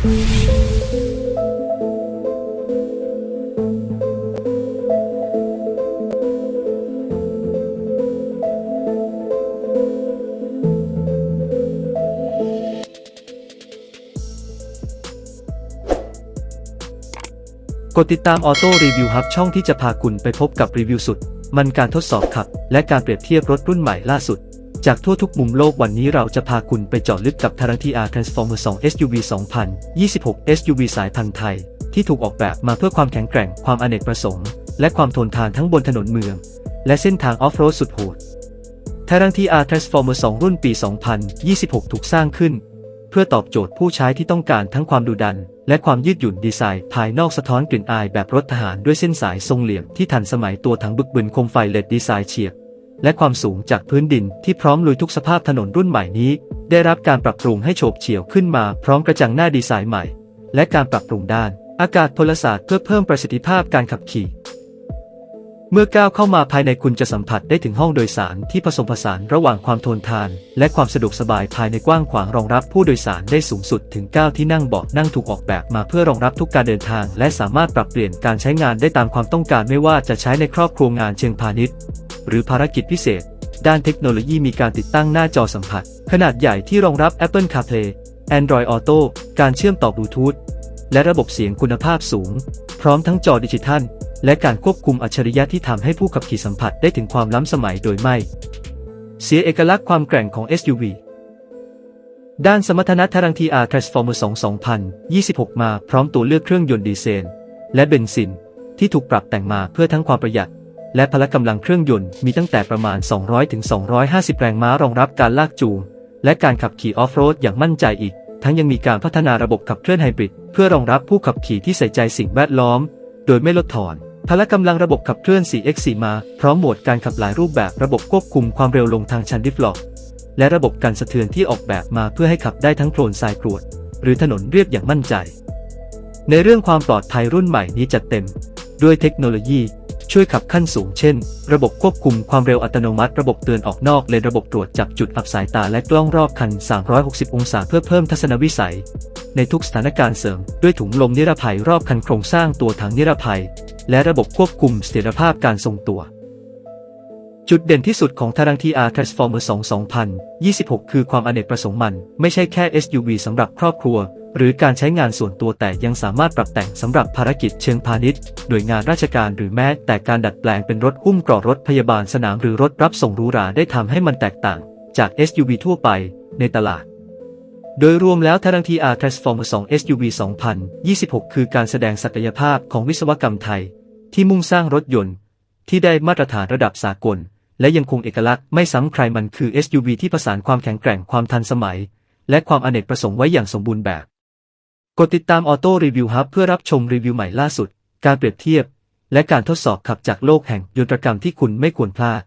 กดติดตามออโต้รีวิวฮับช่องที่จะพาคุณไปพบกับรีวิวสุด มันการทดสอบขับ และการเปรียบเทียบรถรุ่นใหม่ล่าสุด จากทั่วทุกมุมโลกวันนี้เราจะพาคุณไปเจาะลึกกับทารันทีอาร์ Transformer 2 SUV 2026 SUV สายพันธุ์ไทย ที่ถูกออกแบบมาเพื่อความแข็งแกร่ง ความอเนกประสงค์ และความทนทานทั้งบนถนนเมือง และเส้นทางออฟโรดสุดโหดทารังทีอาร์ Transformer 2รุ่นปี 2026 ถูกสร้างขึ้น เพื่อตอบโจทย์ผู้ใช้ที่ต้องการทั้งความดุดัน และความยืดหยุ่นดีไซน์ ภายนอกสะท้อนกลิ่นอายแบบรถทหารด้วยเส้นสายทรงเหลี่ยมที่ทันสมัยตัวถังบึกบึนคมไฟเลดดีไซน์เฉียบ และความสูงจากพื้นดินที่พร้อมลุยทุกสภาพถนนรุ่นใหม่นี้ ได้รับการปรับปรุงให้โฉบเฉี่ยวขึ้นมาพร้อมกระจังหน้าดีไซน์ใหม่ และการปรับปรุงด้าน อากาศพลศาสตร์เพื่อเพิ่มประสิทธิภาพการขับขี่ เมื่อก้าวเข้ามาภายในคุณจะสัมผัสได้ถึงห้องโดยสารที่ผสมผสานระหว่างความทนทาน และความสะดวกสบายภายในกว้างขวางรองรับผู้โดยสารได้สูงสุดถึง 9 ที่นั่งเบาะนั่งถูกออกแบบมาเพื่อรองรับทุกการเดินทาง และสามารถปรับเปลี่ยนการใช้งานได้ตามความต้องการไม่ว่าจะใช้ในครอบครัวงานเชิงพาณิชย์ หรือภารกิจพิเศษ ด้านเทคโนโลยีมีการติดตั้งหน้าจอสัมผัส ขนาดใหญ่ที่รองรับ Apple CarPlay Android Auto การเชื่อมต่อบลูทูธและระบบเสียงคุณภาพสูง พร้อมทั้งจอดิจิทัล และการควบคุมอัจฉริยะที่ทำให้ผู้ขับขี่สัมผัสได้ถึงความล้ำสมัยโดยไม่ เสียเอกลักษณ์ความแกร่งของ SUV ด้านสมรรถนะทารังทีอาร์ Transformer 2 2026 มาพร้อมตัวเลือกเครื่องยนต์ดีเซล และเบนซิน ที่ถูกปรับแต่งมาเพื่อทั้งความประหยัด และพละกำลังเครื่องยนต์มีตั้งแต่ประมาณ 200ถึง250แรงม้ารองรับการลากจูง และการขับขี่ออฟโรดอย่างมั่นใจอีก ทั้งยังมีการพัฒนาระบบขับเคลื่อนไฮบริดเพื่อรองรับผู้ขับขี่ที่ใส่ใจสิ่งแวดล้อม โดยไม่ลดทอนพละกำลังระบบขับเคลื่อน 4x4 มาพร้อมโหมดการขับหลายรูปแบบระบบควบคุมความเร็วลงทางชันดิฟล็อกและระบบกันสะเทือนที่ออกแบบมาเพื่อให้ขับได้ทั้งโคลนทรายกรวด หรือถนนเรียบอย่างมั่นใจ ในเรื่องความปลอดภัยรุ่นใหม่นี้จัดเต็ม ด้วยเทคโนโลยี ช่วยขับขั้นสูงเช่น ระบบควบคุมความเร็วอัตโนมัติ ระบบเตือนออกนอกเลนระบบตรวจจับจุดอับสายตาและกล้องรอบคัน 360 องศาเพื่อเพิ่มทัศนวิสัย ในทุกสถานการณ์เสริม ด้วยถุงลมนิรภัยรอบคันโครงสร้างตัวถังนิรภัย และระบบควบคุมเสถียรภาพการทรงตัวจุดเด่นที่สุดของทารังทีอาร์ Transformer 2 2026 คือความอเนกประสงค์มัน ไม่ใช่แค่ SUV สำหรับครอบครัว หรือการใช้งานส่วนตัวแต่ยังสามารถปรับแต่งสำหรับภารกิจเชิงพาณิชย์ หน่วยงานราชการหรือแม้แต่การดัดแปลงเป็นรถหุ้มกราะรถพยาบาลสนามหรือรถรับส่งหรูหราได้ทำให้มันแตกต่าง จาก SUV ทั่วไปในตลาด โดยรวมแล้วทารังทีอาร์ Transformer 2 SUV 2026 คือการแสดงศักยภาพของวิศวกรรมไทย ที่มุ่งสร้างรถยนต์ ที่ได้มาตรฐานระดับสากล และยังคงเอกลักษณ์ไม่ซ้ำใครมันคือ SUV ที่ผสานความแข็งแกร่งความทันสมัย และความอเนกประสงค์ไว้อย่างสมบูรณ์แบบ กดติดตามออโต้รีวิวฮับเพื่อรับชมรีวิวใหม่ล่าสุด การเปรียบเทียบ และการทดสอบขับจากโลกแห่งยนตรกรรมที่คุณไม่ควรพลาด